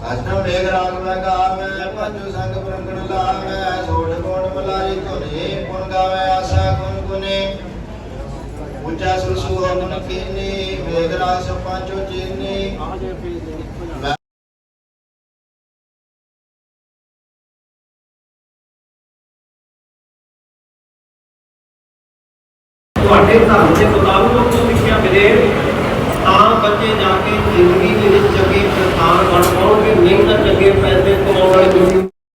ਅਸ਼ਟਮ ਵੇਗ ਰਾਗ ਮੈਂ ਗਾਵੇ ਪੰਜ ਸੰਗ ਪ੍ਰੰਗਣ ਲਾਵੇ ਸੋਢ ਗੁਣ ਮਲਾਈ ਧੁਨੀ ਪੁਨ ਗਾਵੇ ਆਸਾ ਗੁਣ ਗੁਨੇ ਉੱਚਾ ਸੁਸੂ ਹੋਵਨ ਕੀਨੀ ਵੇਗ ਰਾਸ ਪੰਚੋ ਚੀਨੀ ਤੁਹਾਡੇ ਧਰਮ ਦੇ ਮੁਤਾਬਕ कंट्रोल भी नहीं कर सके पैसे कमाने